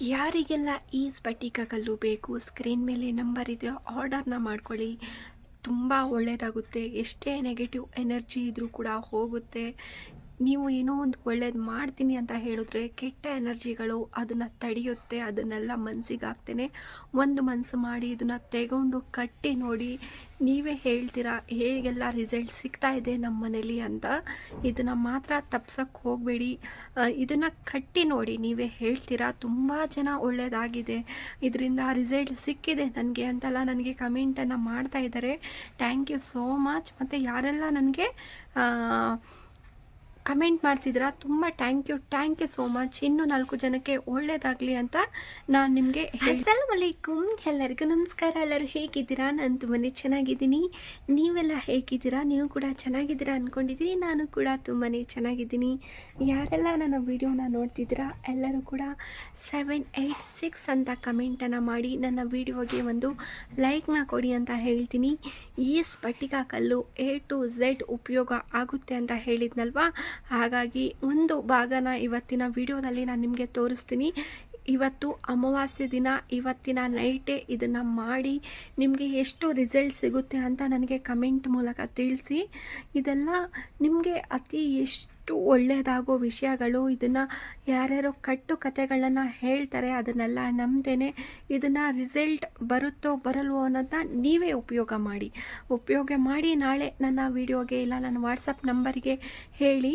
ಯಾರಿಗೆಲ್ಲ ಈ ಸ್ಫಟಿಕ ಕಲ್ಲು ಬೇಕು ಸ್ಕ್ರೀನ್ ಮೇಲೆ ನಂಬರ್ ಇದೆಯೋ ಆರ್ಡರ್ನ ಮಾಡ್ಕೊಳ್ಳಿ. ತುಂಬ ಒಳ್ಳೆಯದಾಗುತ್ತೆ ಎಷ್ಟೇ ನೆಗೆಟಿವ್ ಎನರ್ಜಿ ಇದ್ದರೂ ಕೂಡ ಹೋಗುತ್ತೆ. ನೀವು ಏನೋ ಒಂದು ಒಳ್ಳೇದು ಮಾಡ್ತೀನಿ ಅಂತ ಹೇಳಿದ್ರೆ ಕೆಟ್ಟ ಎನರ್ಜಿಗಳು ಅದನ್ನು ತಡೆಯುತ್ತೆ, ಅದನ್ನೆಲ್ಲ ಮನಸ್ಸಿಗೆ ಹಾಕ್ತೇನೆ ಒಂದು ಮನಸ್ಸು ಮಾಡಿ ಇದನ್ನು ತೆಗೊಂಡು ಕಟ್ಟಿ ನೋಡಿ ನೀವೇ ಹೇಳ್ತೀರಾ, ಹೇಗೆಲ್ಲ ರಿಸಲ್ಟ್ ಸಿಗ್ತಾ ಇದೆ ನಮ್ಮ ಮನೇಲಿ ಅಂತ. ಇದನ್ನು ಮಾತ್ರ ತಪ್ಸಕ್ಕೆ ಹೋಗಬೇಡಿ. ಇದನ್ನು ಕಟ್ಟಿ ನೋಡಿ ನೀವೇ ಹೇಳ್ತೀರಾ, ತುಂಬ ಜನ ಒಳ್ಳೆಯದಾಗಿದೆ ಇದರಿಂದ ರಿಸಲ್ಟ್ ಸಿಕ್ಕಿದೆ ನನಗೆ ಅಂತೆಲ್ಲ ನನಗೆ ಕಮೆಂಟನ್ನು ಮಾಡ್ತಾ ಇದ್ದಾರೆ ಥ್ಯಾಂಕ್ ಯು ಸೋ ಮಚ್ ಮತ್ತು ಯಾರೆಲ್ಲ ನನಗೆ ಕಮೆಂಟ್ ಮಾಡ್ತಿದ್ದೀರಾ? ತುಂಬ thank you thank you so much ಇನ್ನೂ ನಾಲ್ಕು ಜನಕ್ಕೆ ಒಳ್ಳೇದಾಗಲಿ ಅಂತ ನಾನು ನಿಮಗೆ ಅಸ್ಸಲಾಮ್ ಅಲೈಕುಮ್. ಎಲ್ಲರಿಗೂ ನಮಸ್ಕಾರ. ಎಲ್ಲರೂ ಹೇಗಿದ್ದೀರಾ? ನಾನು ತುಂಬಾ ಚೆನ್ನಾಗಿದ್ದೀನಿ. ನೀವೆಲ್ಲ ಹೇಗಿದ್ದೀರಾ? ನೀವು ಕೂಡ ಚೆನ್ನಾಗಿದ್ದೀರಾ ಅಂದ್ಕೊಂಡಿದ್ದೀನಿ ನಾನು ಕೂಡ ತುಂಬಾ ಚೆನ್ನಾಗಿದ್ದೀನಿ. ಯಾರೆಲ್ಲ ನನ್ನ ವೀಡಿಯೋನ ನೋಡ್ತಿದ್ದೀರಾ, ಎಲ್ಲರೂ ಕೂಡ ಸೆವೆನ್ ಏಯ್ಟ್ ಸಿಕ್ಸ್ ಅಂತ ಕಮೆಂಟನ್ನು ಮಾಡಿ ನನ್ನ ವೀಡಿಯೋಗೆ ಒಂದು ಲೈಕ್ನ ಕೊಡಿ ಅಂತ ಹೇಳ್ತೀನಿ. ಈ ಸ್ಪಟಿಕಾ ಕಲ್ಲು ಎ ಟು ಝೆಡ್ ಉಪಯೋಗ ಆಗುತ್ತೆ ಅಂತ ಹೇಳಿದ್ನಲ್ವಾ? ಹಾಗಾಗಿ ಒಂದು ಭಾಗನ ಇವತ್ತಿನ ವಿಡಿಯೋದಲ್ಲಿ ನಾನು ನಿಮಗೆ ತೋರಿಸ್ತೀನಿ. ಇವತ್ತು ಅಮಾವಾಸ್ಯೆ ದಿನ, ಇವತ್ತಿನ ನೈಟೇ ಇದನ್ನು ಮಾಡಿ ನಿಮಗೆ ಎಷ್ಟು ರಿಸಲ್ಟ್ ಸಿಗುತ್ತೆ ಅಂತ ನನಗೆ ಕಮೆಂಟ್ ಮೂಲಕ ತಿಳಿಸಿ. ಇದೆಲ್ಲ ನಿಮಗೆ ಅತಿ ಎಷ್ಟು ಒಳ್ಳೆಯದಾಗೋ ವಿಷಯಗಳು, ಇದನ್ನು ಯಾರ್ಯಾರೋ ಕಟ್ಟು ಕಥೆಗಳನ್ನು ಹೇಳ್ತಾರೆ, ಅದನ್ನೆಲ್ಲ ನಂಬ್ದೇನೆ ಇದನ್ನು ರಿಸಲ್ಟ್ ಬರುತ್ತೋ ಬರಲ್ವೋ ಅನ್ನೋದನ್ನ ನೀವೇ ಉಪಯೋಗ ಮಾಡಿ. ಉಪಯೋಗ ಮಾಡಿ ನಾಳೆ ನನ್ನ ವೀಡಿಯೋಗೆ ಇಲ್ಲ, ನನ್ನ ವಾಟ್ಸಪ್ ನಂಬರಿಗೆ ಹೇಳಿ.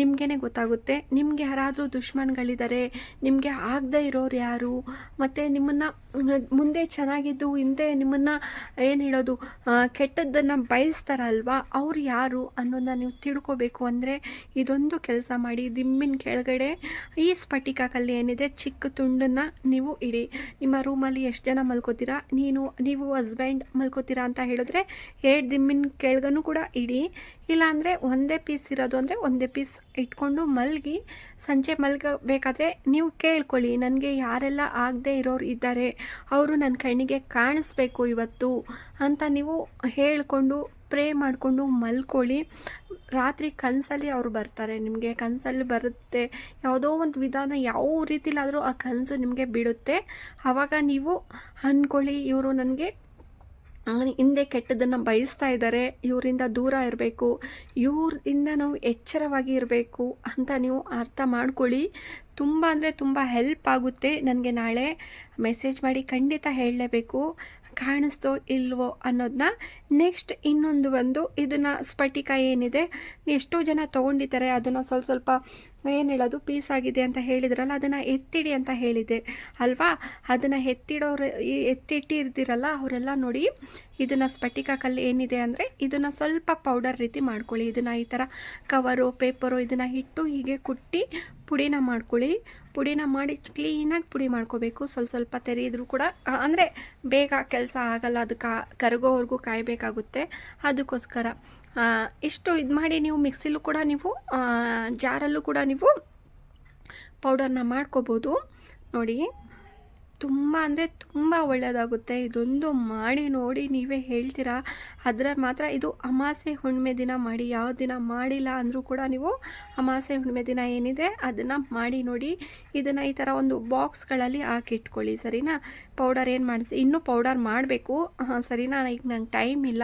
ನಿಮಗೇ ಗೊತ್ತಾಗುತ್ತೆ. ನಿಮ್ಗೆ ಯಾರಾದರೂ ದುಶ್ಮನ್ಗಳಿದ್ದಾರೆ ನಿಮಗೆ ಆಗದೆ ಇರೋರು ಯಾರು? ಮತ್ತು ನಿಮ್ಮನ್ನು, ಮುಂದೆ ಚೆನ್ನಾಗಿದ್ದು, ಹಿಂದೆ ನಿಮ್ಮನ್ನು ಏನು ಹೇಳೋದು ಕೆಟ್ಟದ್ದನ್ನು ಬಯಸ್ತಾರಲ್ವಾ? ಅವ್ರು ಯಾರು ಅನ್ನೋದನ್ನ ನೀವು ತಿಳ್ಕೋಬೇಕು ಅಂದರೆ ಇದೊಂದು ಕೆಲಸ ಮಾಡಿ ದಿಮ್ಮಿನ ಕೆಳಗಡೆ ಈ ಸ್ಫಟಿಕ ಕಲ್ಲಿ ಏನಿದೆ, ಚಿಕ್ಕ ತುಂಡನ್ನು ನೀವು ಇಡಿ. ನಿಮ್ಮ ರೂಮಲ್ಲಿ ಎಷ್ಟು ಜನ ಮಲ್ಕೋತೀರಾ? ನೀನು, ನೀವು ಹಸ್ಬೆಂಡ್ ಮಲ್ಕೋತೀರಾ ಅಂತ ಹೇಳಿದ್ರೆ, ಎರಡು ದಿಮ್ಮಿನ ಕೆಳಗನು ಕೂಡ ಇಡಿ. ಇಲ್ಲಾಂದರೆ ಒಂದೇ ಪೀಸ್ ಇರೋದು ಅಂದರೆ ಒಂದೇ ಪೀಸ್ ಇಟ್ಕೊಂಡು ಮಲಗಿ, ಸಂಜೆ ಮಲಗಬೇಕಾದ್ರೆ ನೀವು ಕೇಳ್ಕೊಳ್ಳಿ, ನನಗೆ ಯಾರೆಲ್ಲ ಆಗದೆ ಇರೋರು ಇದ್ದಾರೆ, ಅವರು ನನ್ನ ಕಣ್ಣಿಗೆ ಕಾಣಿಸ್ಬೇಕು ಇವತ್ತು ಅಂತ ನೀವು ಹೇಳಿಕೊಂಡು ಪ್ರೇ ಮಾಡಿಕೊಂಡು ಮಲ್ಕೊಳ್ಳಿ. ರಾತ್ರಿ ಕನಸಲ್ಲಿ ಅವರು ಬರ್ತಾರೆ, ನಿಮಗೆ ಕನಸಲ್ಲಿ ಬರುತ್ತೆ, ಯಾವುದೋ ಒಂದು ವಿಧಾನ ಯಾವ ರೀತಿಲಾದರೂ ಆ ಕನಸು ನಿಮಗೆ ಬಿಡುತ್ತೆ ಆವಾಗ ನೀವು ಅಂದ್ಕೊಳ್ಳಿ, ಇವರು ನನಗೆ ಹಿಂದೆ ಕೆಟ್ಟದನ್ನು ಬಯಸ್ತಾ ಇದ್ದಾರೆ, ಇವರಿಂದ ದೂರ ಇರಬೇಕು, ಇವರಿಂದ ನಾವು ಎಚ್ಚರವಾಗಿ ಇರಬೇಕು ಅಂತ ನೀವು ಅರ್ಥ ಮಾಡ್ಕೊಳ್ಳಿ. ತುಂಬ ಅಂದರೆ ತುಂಬ ಹೆಲ್ಪ್ ಆಗುತ್ತೆ. ನನಗೆ ನಾಳೆ ಮೆಸೇಜ್ ಮಾಡಿ ಖಂಡಿತ ಹೇಳಲೇಬೇಕು. ಕಾಣಿಸ್ತೋ ಇಲ್ವೋ ಅನ್ನೋದನ್ನ ನೆಕ್ಸ್ಟ್ ಇನ್ನೊಂದು ಒಂದು ಇದನ್ನು ಸ್ಫಟಿಕ ಏನಿದೆ, ಎಷ್ಟೋ ಜನ ತೊಗೊಂಡಿದ್ದಾರೆ, ಅದನ್ನು ಸ್ವಲ್ಪ ಸ್ವಲ್ಪ ಏನು ಹೇಳೋದು? ಪೀಸ್ ಆಗಿದೆ ಅಂತ ಹೇಳಿದ್ರಲ್ಲ, ಅದನ್ನು ಎತ್ತಿಡಿ ಅಂತ ಹೇಳಿದೆ ಅಲ್ವಾ? ಅದನ್ನು ಎತ್ತಿಡೋರು ಎತ್ತಿಟ್ಟಿರ್ತೀರಲ್ಲ, ಅವರೆಲ್ಲ ನೋಡಿ ಇದನ್ನು ಸ್ಫಟಿಕ ಕಲ್ಲು ಏನಿದೆ ಅಂದರೆ, ಇದನ್ನು ಸ್ವಲ್ಪ ಪೌಡರ್ ರೀತಿ ಮಾಡ್ಕೊಳ್ಳಿ. ಇದನ್ನು ಈ ಥರ ಕವರು ಪೇಪರು ಇದನ್ನು ಇಟ್ಟು ಹೀಗೆ ಕುಟ್ಟಿ ಪುಡಿನ ಮಾಡ್ಕೊಳ್ಳಿ. ಪುಡಿನ ಮಾಡಿ ಕ್ಲೀನಾಗಿ ಪುಡಿ ಮಾಡ್ಕೋಬೇಕು. ಸ್ವಲ್ಪ ಸ್ವಲ್ಪ ತೆರೆಯಿದ್ರು ಕೂಡ ಅಂದರೆ ಬೇಗ ಕೆಲಸ ಆಗಲ್ಲ, ಅದು ಕಾ, ಕರಗೋವರೆಗೂ ಕಾಯಬೇಕಾಗುತ್ತೆ. ಅದಕ್ಕೋಸ್ಕರ. ಇಷ್ಟು ಇದು ಮಾಡಿ ನೀವು ಮಿಕ್ಸಿಲೂ ಕೂಡ ನೀವು ಜಾರಲ್ಲೂ ಕೂಡ ನೀವು ಪೌಡರ್ನ ಮಾಡ್ಕೋಬೋದು. ನೋಡಿ, ತುಂಬ ಅಂದರೆ ತುಂಬ ಒಳ್ಳೆಯದಾಗುತ್ತೆ ಇದೊಂದು ಮಾಡಿ ನೋಡಿ ನೀವೇ ಹೇಳ್ತೀರಾ? ಅದರ ಮಾತ್ರ ಇದು ಅಮಾಸೆ ಹುಣ್ಣಿಮೆ ದಿನ ಮಾಡಿ, ಯಾವ ದಿನ ಮಾಡಿಲ್ಲ ಅಂದರೂ ಕೂಡ ನೀವು ಅಮಾಸೆ ಹುಣ್ಣಿಮೆ ದಿನ ಏನಿದೆ ಅದನ್ನು ಮಾಡಿ ನೋಡಿ. ಇದನ್ನು ಈ ಥರ ಒಂದು ಬಾಕ್ಸ್ಗಳಲ್ಲಿ ಹಾಕಿಟ್ಕೊಳ್ಳಿ, ಸರಿನಾ? ಪೌಡರ್ ಏನು ಮಾಡಿಸಿ ಇನ್ನೂ ಪೌಡರ್ ಮಾಡಬೇಕು. ಸರಿನಾ? ಈಗ ನಂಗೆ ಟೈಮ್ ಇಲ್ಲ.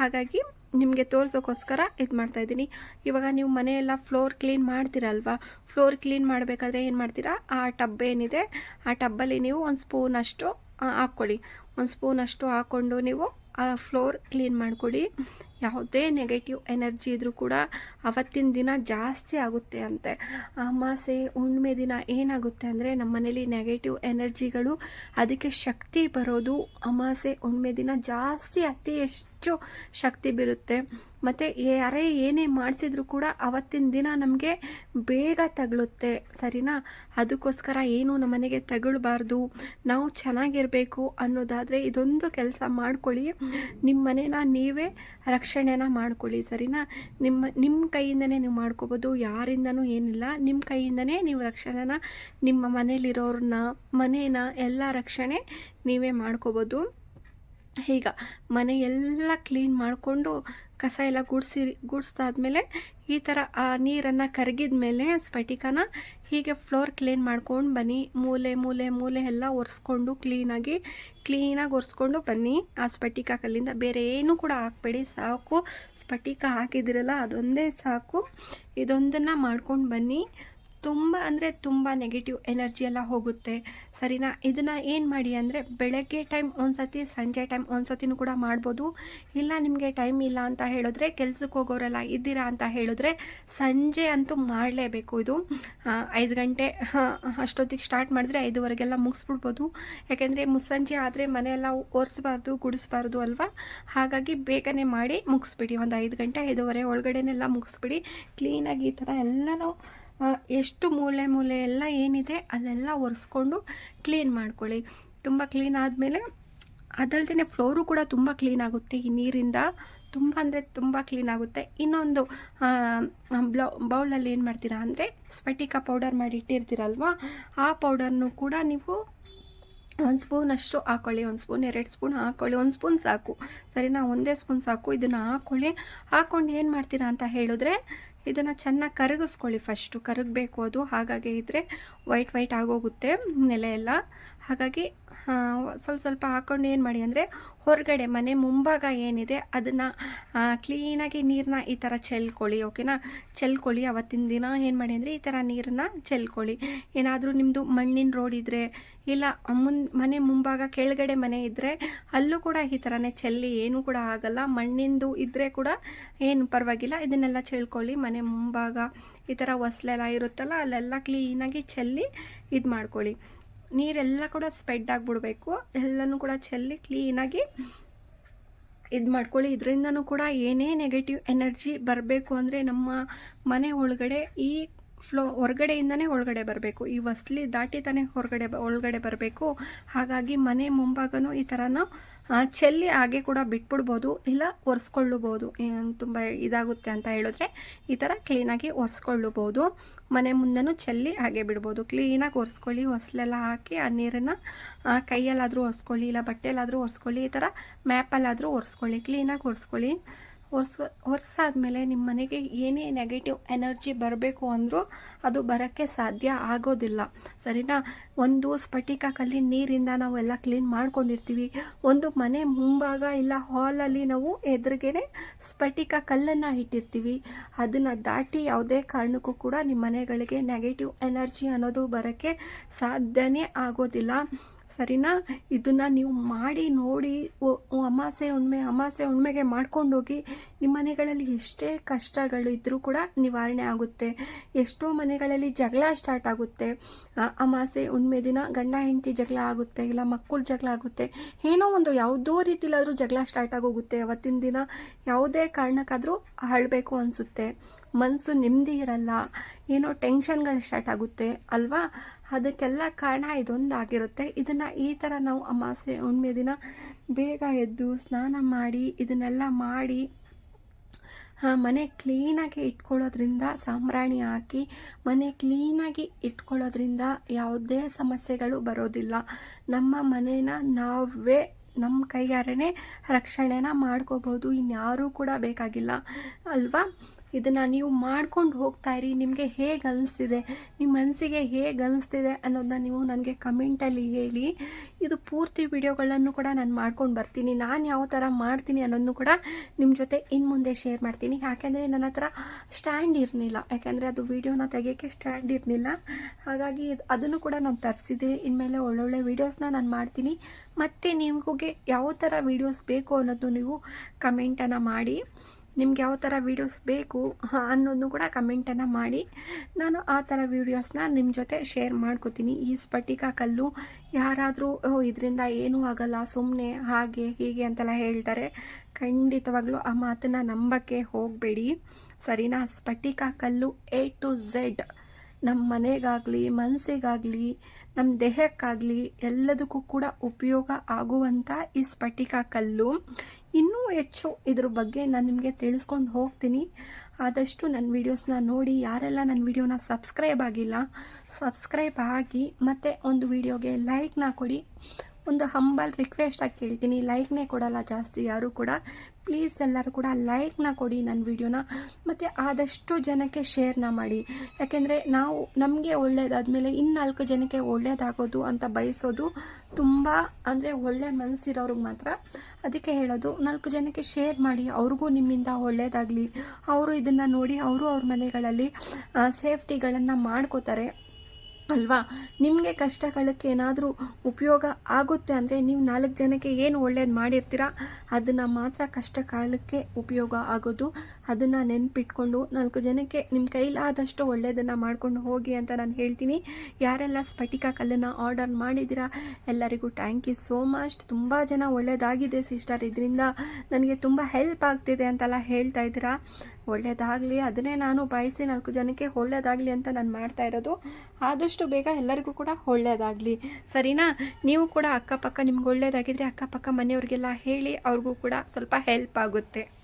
ಹಾಗಾಗಿ ನಿಮಗೆ ತೋರಿಸೋಕ್ಕೋಸ್ಕರ ಇದು ಮಾಡ್ತಾ ಇದ್ದೀನಿ. ಇವಾಗ ನೀವು ಮನೆಯೆಲ್ಲ ಫ್ಲೋರ್ ಕ್ಲೀನ್ ಮಾಡ್ತೀರಲ್ವ? ಫ್ಲೋರ್ ಕ್ಲೀನ್ ಮಾಡಬೇಕಾದ್ರೆ ಏನು ಮಾಡ್ತೀರಾ? ಆ ಟಬ್ ಏನಿದೆ, ಆ ಟಬ್ಬಲ್ಲಿ ನೀವು ಒಂದು ಸ್ಪೂನಷ್ಟು ಹಾಕ್ಕೊಳ್ಳಿ. ಒಂದು ಸ್ಪೂನಷ್ಟು ಹಾಕ್ಕೊಂಡು ನೀವು ಆ ಫ್ಲೋರ್ ಕ್ಲೀನ್ ಮಾಡಿಕೊಡಿ ಯಾವುದೇ ನೆಗೆಟಿವ್ ಎನರ್ಜಿ ಇದ್ದರೂ ಕೂಡ ಅವತ್ತಿನ ದಿನ ಜಾಸ್ತಿ ಆಗುತ್ತೆ ಅಂತೆ. ಅಮಾಸೆ ಹುಣ್ಮೆ ದಿನ ಏನಾಗುತ್ತೆ ಅಂದರೆ ನಮ್ಮ ಮನೇಲಿ ನೆಗೆಟಿವ್ ಎನರ್ಜಿಗಳು ಅದಕ್ಕೆ ಶಕ್ತಿ ಬರೋದು ಅಮಾಸೆ ಹುಣ್ಮೆ ದಿನ ಜಾಸ್ತಿ ಅತಿ ಹೆಚ್ಚು ಶಕ್ತಿ ಬೀರುತ್ತೆ. ಮತ್ತು ಯಾರೇ ಏನೇ ಮಾಡಿಸಿದ್ರು ಕೂಡ ಅವತ್ತಿನ ದಿನ ನಮಗೆ ಬೇಗ ತಗಳುತ್ತೆ. ಸರಿನಾ? ಅದಕ್ಕೋಸ್ಕರ ಏನು ನಮ್ಮ ಮನೆಗೆ ತಗೊಳ್ಬಾರ್ದು, ನಾವು ಚೆನ್ನಾಗಿರಬೇಕು ಅನ್ನೋದಾದರೆ ಇದೊಂದು ಕೆಲಸ ಮಾಡ್ಕೊಳ್ಳಿ. ನಿಮ್ಮ ಮನೇನ ನೀವೇ ರಕ್ಷಣೆನ ಮಾಡ್ಕೊಳ್ಳಿ, ಸರಿನಾ? ನಿಮ್ಮ ನಿಮ್ಮ ಕೈಯಿಂದನೇ ನೀವು ಮಾಡ್ಕೋಬೋದು, ಯಾರಿಂದನೂ ಏನಿಲ್ಲ. ನಿಮ್ಮ ಕೈಯಿಂದನೇ ನೀವು ರಕ್ಷಣೆನ, ನಿಮ್ಮ ಮನೇಲಿರೋರನ್ನ ಮನೇನ ಎಲ್ಲ ರಕ್ಷಣೆ ನೀವೇ ಮಾಡ್ಕೋಬೋದು. ಈಗ ಮನೆ ಎಲ್ಲ ಕ್ಲೀನ್ ಮಾಡಿಕೊಂಡು ಕಸ ಎಲ್ಲ ಗುಡಿಸಿ ಗುಡಿಸ್ದಾದ್ಮೇಲೆ ಈ ಥರ ಆ ನೀರನ್ನು ಕರಗಿದ ಮೇಲೆ ಸ್ಫಟಿಕನ ಹೀಗೆ ಫ್ಲೋರ್ ಕ್ಲೀನ್ ಮಾಡ್ಕೊಂಡು ಬನ್ನಿ. ಮೂಲೆ ಮೂಲೆ ಮೂಲೆ ಎಲ್ಲ ಒರೆಸ್ಕೊಂಡು ಕ್ಲೀನಾಗಿ ಕ್ಲೀನಾಗಿ ಒರೆಸ್ಕೊಂಡು ಬನ್ನಿ. ಆ ಸ್ಫಟಿಕ ಕಲ್ಲಿಂದ ಬೇರೆ ಏನೂ ಕೂಡ ಹಾಕ್ಬೇಡಿ. ಸಾಕು. ಸ್ಫಟಿಕ ಹಾಕಿದಿರಲ್ಲ, ಅದೊಂದೇ ಸಾಕು. ಇದೊಂದನ್ನು ಮಾಡ್ಕೊಂಡು ಬನ್ನಿ. ತುಂಬ ಅಂದರೆ ತುಂಬ ನೆಗೆಟಿವ್ ಎನರ್ಜಿ ಎಲ್ಲ ಹೋಗುತ್ತೆ. ಸರಿನಾ? ಇದನ್ನು ಏನು ಮಾಡಿ ಅಂದರೆ ಬೆಳಗ್ಗೆ ಟೈಮ್ ಒಂದು ಸತಿ ಸಂಜೆ ಟೈಮ್ ಒಂದು ಸತಿನೂ ಕೂಡ ಮಾಡ್ಬೋದು. ಇಲ್ಲ ನಿಮಗೆ ಟೈಮ್ ಇಲ್ಲ ಅಂತ ಹೇಳಿದ್ರೆ, ಕೆಲ್ಸಕ್ಕೆ ಹೋಗೋರೆಲ್ಲ ಇದ್ದೀರಾ ಅಂತ ಹೇಳಿದ್ರೆ ಸಂಜೆ ಅಂತೂ ಮಾಡಲೇಬೇಕು ಇದು. ಐದು ಗಂಟೆ ಅಷ್ಟೊತ್ತಿಗೆ ಸ್ಟಾರ್ಟ್ ಮಾಡಿದ್ರೆ ಐದುವರೆಗೆಲ್ಲ ಮುಗಿಸ್ಬಿಡ್ಬೋದು. ಯಾಕೆಂದರೆ ಮುಸ್ಸಂಜೆ ಆದರೆ ಮನೆಯೆಲ್ಲ ಒರೆಸ್ಬಾರ್ದು, ಗುಡಿಸ್ಬಾರ್ದು ಅಲ್ವಾ? ಹಾಗಾಗಿ ಬೇಗನೆ ಮಾಡಿ ಮುಗಿಸ್ಬಿಡಿ. ಒಂದು ಐದು ಗಂಟೆ, ಐದುವರೆ ಒಳಗಡೆನೆಲ್ಲ ಮುಗಿಸ್ಬಿಡಿ. ಕ್ಲೀನಾಗಿ ಈ ಥರ ಎಲ್ಲನೂ ಎಷ್ಟು ಮೂಲೆ ಮೂಲೆ ಎಲ್ಲ ಏನಿದೆ ಅಲ್ಲೆಲ್ಲ ಒರೆಸ್ಕೊಂಡು ಕ್ಲೀನ್ ಮಾಡ್ಕೊಳ್ಳಿ. ತುಂಬ ಕ್ಲೀನ್ ಆದಮೇಲೆ ಅದಲ್ದೇ ಫ್ಲೋರು ಕೂಡ ತುಂಬ ಕ್ಲೀನ್ ಆಗುತ್ತೆ. ಈ ನೀರಿಂದ ತುಂಬ ಅಂದರೆ ತುಂಬ ಕ್ಲೀನ್ ಆಗುತ್ತೆ. ಇನ್ನೊಂದು ಬ್ಲೌ ಬೌಲಲ್ಲಿ ಏನು ಮಾಡ್ತೀರಾ ಅಂದರೆ ಸ್ಫಟಿಕ ಪೌಡರ್ ಮಾಡಿ ಇಟ್ಟಿರ್ತೀರಲ್ವ, ಆ ಪೌಡರ್ನು ಕೂಡ ನೀವು ಒಂದು ಸ್ಪೂನ್ ಅಷ್ಟು ಹಾಕ್ಕೊಳ್ಳಿ ಒಂದು ಸ್ಪೂನ್ ಎರಡು ಸ್ಪೂನ್ ಹಾಕ್ಕೊಳ್ಳಿ ಒಂದು ಸ್ಪೂನ್ ಸಾಕು. ಸರಿನಾ? ಒಂದೇ ಸ್ಪೂನ್ ಸಾಕು. ಇದನ್ನು ಹಾಕ್ಕೊಳ್ಳಿ ಹಾಕ್ಕೊಂಡು ಏನು ಮಾಡ್ತೀರಾ ಅಂತ ಹೇಳಿದ್ರೆ ಇದನ್ನು ಚೆನ್ನಾಗಿ ಕರಗಿಸ್ಕೊಳ್ಳಿ ಫಸ್ಟು ಕರಗಬೇಕು ಅದು. ಹಾಗಾಗಿ ಇದ್ದರೆ ವೈಟ್ ವೈಟ್ ಆಗೋಗುತ್ತೆ ನೆಲೆ ಎಲ್ಲ ಹಾಗಾಗಿ ಸ್ವಲ್ಪ ಸ್ವಲ್ಪ ಹಾಕ್ಕೊಂಡು ಏನು ಮಾಡಿ ಅಂದರೆ ಹೊರಗಡೆ ಮನೆ ಮುಂಭಾಗ ಏನಿದೆ ಅದನ್ನು ಕ್ಲೀನಾಗಿ ನೀರನ್ನ ಈ ಥರ ಚೆಲ್ಕೊಳ್ಳಿ ಓಕೆನಾ ಚೆಲ್ಕೊಳ್ಳಿ. ಅವತ್ತಿನ ದಿನ ಏನು ಮಾಡಿ ಅಂದರೆ ಈ ಥರ ನೀರನ್ನ ಚೆಲ್ಕೊಳ್ಳಿ. ಏನಾದರೂ ನಿಮ್ಮದು ಮಣ್ಣಿನ ರೋಡ್ ಇದ್ದರೆ ಇಲ್ಲ ಮುನ್, ಮನೆ ಮುಂಭಾಗ ಕೆಳಗಡೆ ಮನೆ ಇದ್ದರೆ ಅಲ್ಲೂ ಕೂಡ ಈ ಥರನೇ ಚೆಲ್ಲಿ, ಏನೂ ಕೂಡ ಆಗಲ್ಲ. ಮಣ್ಣಿಂದು ಇದ್ದರೆ ಕೂಡ ಏನು ಪರವಾಗಿಲ್ಲ. ಇದನ್ನೆಲ್ಲ ಚೆಲ್ಕೊಳ್ಳಿ ಮನೆ ಮುಂಭಾಗ ಈ ಥರ ಹೊಸ್ಲೆಲ್ಲ ಇರುತ್ತಲ್ಲ, ಅಲ್ಲೆಲ್ಲ ಕ್ಲೀನಾಗಿ ಚೆಲ್ಲಿ ಇದು ಮಾಡ್ಕೊಳ್ಳಿ. ನೀರೆಲ್ಲ ಕೂಡ ಸ್ಪ್ರೆಡ್ ಆಗಿಬಿಡ್ಬೇಕು. ಎಲ್ಲನೂ ಕೂಡ ಚೆಲ್ಲಿ ಕ್ಲೀನಾಗಿ ಇದು ಮಾಡ್ಕೊಳ್ಳಿ. ಇದರಿಂದನೂ ಕೂಡ ಏನೇ ನೆಗೆಟಿವ್ ಎನರ್ಜಿ ಬರಬೇಕು ಅಂದರೆ ನಮ್ಮ ಮನೆ ಒಳಗಡೆ ಈ ಫ್ಲೋ ಹೊರಗಡೆಯಿಂದನೇ ಒಳಗಡೆ ಬರಬೇಕು. ಈ ವಸ್ಲಿ ದಾಟಿ ತಾನೇ ಹೊರಗಡೆ ಒಳಗಡೆ ಬರಬೇಕು. ಹಾಗಾಗಿ ಮನೆ ಮುಂಭಾಗನೂ ಈ ಥರನೂ ಚೆಲ್ಲಿ ಹಾಗೆ ಕೂಡ ಬಿಟ್ಬಿಡ್ಬೋದು, ಇಲ್ಲ ಒರೆಸ್ಕೊಳ್ಳಬಹುದು. ತುಂಬ ಇದಾಗುತ್ತೆ ಅಂತ ಹೇಳಿದ್ರೆ, ಈ ಥರ ಕ್ಲೀನಾಗಿ ಒರೆಸ್ಕೊಳ್ಳಬಹುದು. ಮನೆ ಮುಂದೆನೂ ಚೆಲ್ಲಿ ಹಾಗೆ ಬಿಡ್ಬೋದು. ಕ್ಲೀನಾಗಿ ಒರೆಸ್ಕೊಳ್ಳಿ, ಹೊಸಲೆಲ್ಲ ಹಾಕಿ, ಆ ನೀರನ್ನು ಕೈಯಲ್ಲಾದರೂ ಒರೆಸ್ಕೊಳ್ಳಿ, ಇಲ್ಲ ಬಟ್ಟೆಯಲ್ಲಾದರೂ ಒರೆಸ್ಕೊಳ್ಳಿ, ಈ ಥರ ಮ್ಯಾಪಲ್ಲಾದರೂ ಒರೆಸ್ಕೊಳ್ಳಿ. ಕ್ಲೀನಾಗಿ ಒರೆಸ್ಕೊಳ್ಳಿ. ಒರ್ಸ್ ಒರೆಸಾದ್ಮೇಲೆ ನಿಮ್ಮ ಮನೆಗೆ ಏನೇ ನೆಗೆಟಿವ್ ಎನರ್ಜಿ ಬರಬೇಕು ಅಂದರೂ ಅದು ಬರೋಕ್ಕೆ ಸಾಧ್ಯ ಆಗೋದಿಲ್ಲ. ಸರಿನಾ? ಒಂದು ಸ್ಫಟಿಕ ಕಲ್ಲಿನ ನೀರಿಂದ ನಾವೆಲ್ಲ ಕ್ಲೀನ್ ಮಾಡ್ಕೊಂಡಿರ್ತೀವಿ. ಒಂದು ಮನೆ ಮುಂಭಾಗ ಇಲ್ಲ ಹಾಲಲ್ಲಿ ನಾವು ಎದುರಿಗೇನೆ ಸ್ಫಟಿಕ ಕಲ್ಲನ್ನು ಇಟ್ಟಿರ್ತೀವಿ. ಅದನ್ನು ದಾಟಿ ಯಾವುದೇ ಕಾರಣಕ್ಕೂ ಕೂಡ ನಿಮ್ಮ ಮನೆಗಳಿಗೆ ನೆಗೆಟಿವ್ ಎನರ್ಜಿ ಅನ್ನೋದು ಬರೋಕ್ಕೆ ಸಾಧ್ಯನೇ ಆಗೋದಿಲ್ಲ. ಸರಿನಾ? ಇದನ್ನು ನೀವು ಮಾಡಿ, ನೋಡಿ ಅಮಾಸೆ ಹುಣ್ಮೆ, ಅಮಾಸೆ ಹುಣ್ಮೆಗೆ ಮಾಡ್ಕೊಂಡೋಗಿ ನಿಮ್ಮ ಮನೆಗಳಲ್ಲಿ ಎಷ್ಟೇ ಕಷ್ಟಗಳು ಇದ್ದರೂ ಕೂಡ ನಿವಾರಣೆ ಆಗುತ್ತೆ. ಎಷ್ಟೋ ಮನೆಗಳಲ್ಲಿ ಜಗಳ ಸ್ಟಾರ್ಟ್ ಆಗುತ್ತೆ. ಅಮಾಸೆ ಹುಣ್ಮೆ ದಿನ ಗಂಡ, ಹೆಂಡತಿ ಜಗಳ ಆಗುತ್ತೆ, ಇಲ್ಲ ಮಕ್ಕಳು ಜಗಳ ಆಗುತ್ತೆ. ಏನೋ ಒಂದು ಯಾವುದೋ ರೀತಿಲಾದರೂ ಜಗಳ ಸ್ಟಾರ್ಟ್ ಆಗೋಗುತ್ತೆ. ಅವತ್ತಿನ ದಿನ ಯಾವುದೇ ಕಾರಣಕ್ಕಾದರೂ ಅಳಬೇಕು ಅನಿಸುತ್ತೆ. ಮನಸ್ಸು ನೆಮ್ಮದಿ ಇರಲ್ಲ. ಏನೋ ಟೆನ್ಷನ್ಗಳು ಸ್ಟಾರ್ಟ್ ಆಗುತ್ತೆ. ಅಲ್ವಾ? ಅದಕ್ಕೆಲ್ಲ ಕಾರಣ ಇದೊಂದಾಗಿರುತ್ತೆ. ಇದನ್ನು ಈ ಥರ ನಾವು ಅಮಾವಾಸ್ಯೆ ಹುಣ್ಮೆ ದಿನ ಬೇಗ ಎದ್ದು ಸ್ನಾನ ಮಾಡಿ ಇದನ್ನೆಲ್ಲ ಮಾಡಿ ಮನೆ ಕ್ಲೀನಾಗಿ ಇಟ್ಕೊಳ್ಳೋದ್ರಿಂದ, ಸಾಂಬ್ರಾಣಿ ಹಾಕಿ ಮನೆ ಕ್ಲೀನಾಗಿ ಇಟ್ಕೊಳ್ಳೋದ್ರಿಂದ ಯಾವುದೇ ಸಮಸ್ಯೆಗಳು ಬರೋದಿಲ್ಲ. ನಮ್ಮ ಮನೇನ ನಾವೇ, ನಮ್ಮ ಕೈಯಾರೇ ರಕ್ಷಣೆನ ಮಾಡ್ಕೋಬೋದು ಇನ್ಯಾರೂ ಕೂಡ ಬೇಕಾಗಿಲ್ಲ. ಅಲ್ವಾ? ಇದನ್ನು ನೀವು ಮಾಡ್ಕೊಂಡು ಹೋಗ್ತಾ ಇರಿ. ನಿಮಗೆ ಹೇಗೆ ಅನಿಸ್ತಿದೆ? ನಿಮ್ಮ ಮನಸ್ಸಿಗೆ ಹೇಗೆ ಅನಿಸ್ತಿದೆ ಅನ್ನೋದನ್ನ ನೀವು ನನಗೆ ಕಮೆಂಟಲ್ಲಿ ಹೇಳಿ. ಇದು ಪೂರ್ತಿ ವಿಡಿಯೋಗಳನ್ನು ಕೂಡ ನಾನು ಮಾಡ್ಕೊಂಡು ಬರ್ತೀನಿ. ನಾನು ಯಾವ ಥರ ಮಾಡ್ತೀನಿ ಅನ್ನೋದನ್ನು ಕೂಡ ನಿಮ್ಮ ಜೊತೆ ಇನ್ನು ಮುಂದೆ ಶೇರ್ ಮಾಡ್ತೀನಿ. ಯಾಕೆಂದರೆ ನನ್ನ ಹತ್ರ ಸ್ಟ್ಯಾಂಡ್ ಇರಲಿಲ್ಲ. ಯಾಕೆಂದರೆ ಅದು ವೀಡಿಯೋನ ತೆಗಿಯೋಕ್ಕೆ ಸ್ಟ್ಯಾಂಡ್ ಇರಲಿಲ್ಲ. ಹಾಗಾಗಿ ಅದನ್ನು ಕೂಡ ನಾನು ತರಿಸಿದ್ದೀನಿ. ಇನ್ಮೇಲೆ ಒಳ್ಳೊಳ್ಳೆ ವೀಡಿಯೋಸ್ನ ನಾನು ಮಾಡ್ತೀನಿ. ಮತ್ತು ನಿಮಗೆ ಯಾವ ಥರ ವೀಡಿಯೋಸ್ ಬೇಕು ಅನ್ನೋದು ನೀವು ಕಮೆಂಟನ್ನು ಮಾಡಿ. ನಿಮ್ಗೆ ಯಾವ ಥರ ವೀಡಿಯೋಸ್ ಬೇಕು ಅನ್ನೋದನ್ನು ಕೂಡ ಕಮೆಂಟನ್ನು ಮಾಡಿ. ನಾನು ಆ ಥರ ವೀಡಿಯೋಸ್ನ ನಿಮ್ಮ ಜೊತೆ ಶೇರ್ ಮಾಡ್ಕೋತೀನಿ. ಈ ಸ್ಫಟಿಕ ಕಲ್ಲು ಯಾರಾದರೂ ಇದರಿಂದ ಏನೂ ಆಗಲ್ಲ ಸುಮ್ಮನೆ ಹಾಗೆ, ಹೀಗೆ ಅಂತೆಲ್ಲ ಹೇಳ್ತಾರೆ. ಖಂಡಿತವಾಗ್ಲೂ ಆ ಮಾತನ್ನು ನಂಬಕ್ಕೆ ಹೋಗಬೇಡಿ. ಸರಿನಾ? ಸ್ಫಟಿಕ ಕಲ್ಲು ಎ ಟು ಝೆಡ್ ನಮ್ಮ ಮನೆಗಾಗಲಿ ಮನಸ್ಸಿಗಾಗಲಿ ನಮ್ಮ ದೇಹಕ್ಕಾಗಲಿ ಎಲ್ಲದಕ್ಕೂ ಕೂಡ ಉಪಯೋಗ ಆಗುವಂಥ ಈ ಸ್ಫಟಿಕ ಕಲ್ಲು. ಇನ್ನೂ ಹೆಚ್ಚು ಇದ್ರ ಬಗ್ಗೆ ನಾನು ನಿಮಗೆ ತಿಳಿಸ್ಕೊಂಡು ಹೋಗ್ತೀನಿ. ಆದಷ್ಟು ನನ್ನ ವೀಡಿಯೋಸ್ನ ನೋಡಿ, ಯಾರೆಲ್ಲ ನನ್ನ ವೀಡಿಯೋನ ಸಬ್ಸ್ಕ್ರೈಬ್ ಆಗಿಲ್ಲ ಸಬ್ಸ್ಕ್ರೈಬ್ ಆಗಿ ಮತ್ತು ಒಂದು ವೀಡಿಯೋಗೆ ಲೈಕ್ನ ಕೊಡಿ. ಒಂದು ಹಂಬಲ್ ರಿಕ್ವೆಸ್ಟ್ ಆಗಿ ಕೇಳ್ತೀನಿ. ಲೈಕ್ನೇ ಕೊಡಲ್ಲ ಜಾಸ್ತಿ ಯಾರೂ ಕೂಡ. ಪ್ಲೀಸ್ ಎಲ್ಲರೂ ಕೂಡ ಲೈಕ್ನ ಕೊಡಿ ನನ್ನ ವಿಡಿಯೋನ ಮತ್ತು ಆದಷ್ಟು ಜನಕ್ಕೆ ಶೇರ್ನ ಮಾಡಿ. ಯಾಕೆಂದರೆ ನಾವು ನಮಗೆ ಒಳ್ಳೇದಾದಮೇಲೆ ಇನ್ನು ನಾಲ್ಕು ಜನಕ್ಕೆ ಒಳ್ಳೆಯದಾಗೋದು ಅಂತ ಬಯಸೋದು ತುಂಬ ಅಂದರೆ ಒಳ್ಳೆ ಮನಸ್ಸಿರೋರಿಗೆ ಮಾತ್ರ. ಅದಕ್ಕೆ ಹೇಳೋದು, ನಾಲ್ಕು ಜನಕ್ಕೆ ಶೇರ್ ಮಾಡಿ. ಅವ್ರಿಗೂ ನಿಮ್ಮಿಂದ ಒಳ್ಳೆಯದಾಗಲಿ ಅವರು ಇದನ್ನು ನೋಡಿ, ಅವರು ಅವ್ರ ಮನೆಗಳಲ್ಲಿ ಸೇಫ್ಟಿಗಳನ್ನು ಮಾಡ್ಕೋತಾರೆ. ಅಲ್ವಾ? ನಿಮಗೆ ಕಷ್ಟಕಾಲಕ್ಕೆ ಏನಾದರೂ ಉಪಯೋಗ ಆಗುತ್ತೆ ಅಂದರೆ ನೀವು ನಾಲ್ಕು ಜನಕ್ಕೆ ಏನು ಒಳ್ಳೇದು ಮಾಡಿರ್ತೀರ? ಅದನ್ನು ಮಾತ್ರ ಕಷ್ಟ ಕಾಲಕ್ಕೆ ಉಪಯೋಗ ಆಗೋದು. ಅದನ್ನು ನೆನ್ಪಿಟ್ಕೊಂಡು ನಾಲ್ಕು ಜನಕ್ಕೆ ನಿಮ್ಮ ಕೈಲಾದಷ್ಟು ಒಳ್ಳೆಯದನ್ನು ಮಾಡ್ಕೊಂಡು ಹೋಗಿ ಅಂತ ನಾನು ಹೇಳ್ತೀನಿ. ಯಾರೆಲ್ಲ ಸ್ಫಟಿಕ ಕಲ್ಲನ್ನು ಆರ್ಡರ್ ಮಾಡಿದ್ದೀರಾ? ಎಲ್ಲರಿಗೂ ಥ್ಯಾಂಕ್ ಯು ಸೋ ಮಚ್ ತುಂಬ ಜನ ಒಳ್ಳೆಯದಾಗಿದೆ ಸಿಸ್ಟರ್ ಇದರಿಂದ ನನಗೆ ತುಂಬ ಹೆಲ್ಪ್ ಆಗ್ತಿದೆ ಅಂತೆಲ್ಲ ಹೇಳ್ತಾ ಇದ್ದೀರಾ. ಒಳ್ಳೆಯದಾಗಲಿ ಅದನ್ನೇ ನಾನು ಬಯಸಿ ನಾಲ್ಕು ಜನಕ್ಕೆ ಒಳ್ಳೆಯದಾಗಲಿ ಅಂತ ನಾನು ಮಾಡ್ತಾ ಇರೋದು. ಆದಷ್ಟು ಬೇಗ ಎಲ್ಲರಿಗೂ ಕೂಡ ಒಳ್ಳೆಯದಾಗಲಿ ಸರಿನಾ? ನೀವು ಕೂಡ ಅಕ್ಕಪಕ್ಕ ನಿಮ್ಗೆ ಒಳ್ಳೆಯದಾಗಿದ್ದರೆ ಅಕ್ಕಪಕ್ಕ ಮನೆಯವ್ರಿಗೆಲ್ಲ ಹೇಳಿ, ಅವ್ರಿಗೂ ಕೂಡ ಸ್ವಲ್ಪ ಹೆಲ್ಪ್ ಆಗುತ್ತೆ.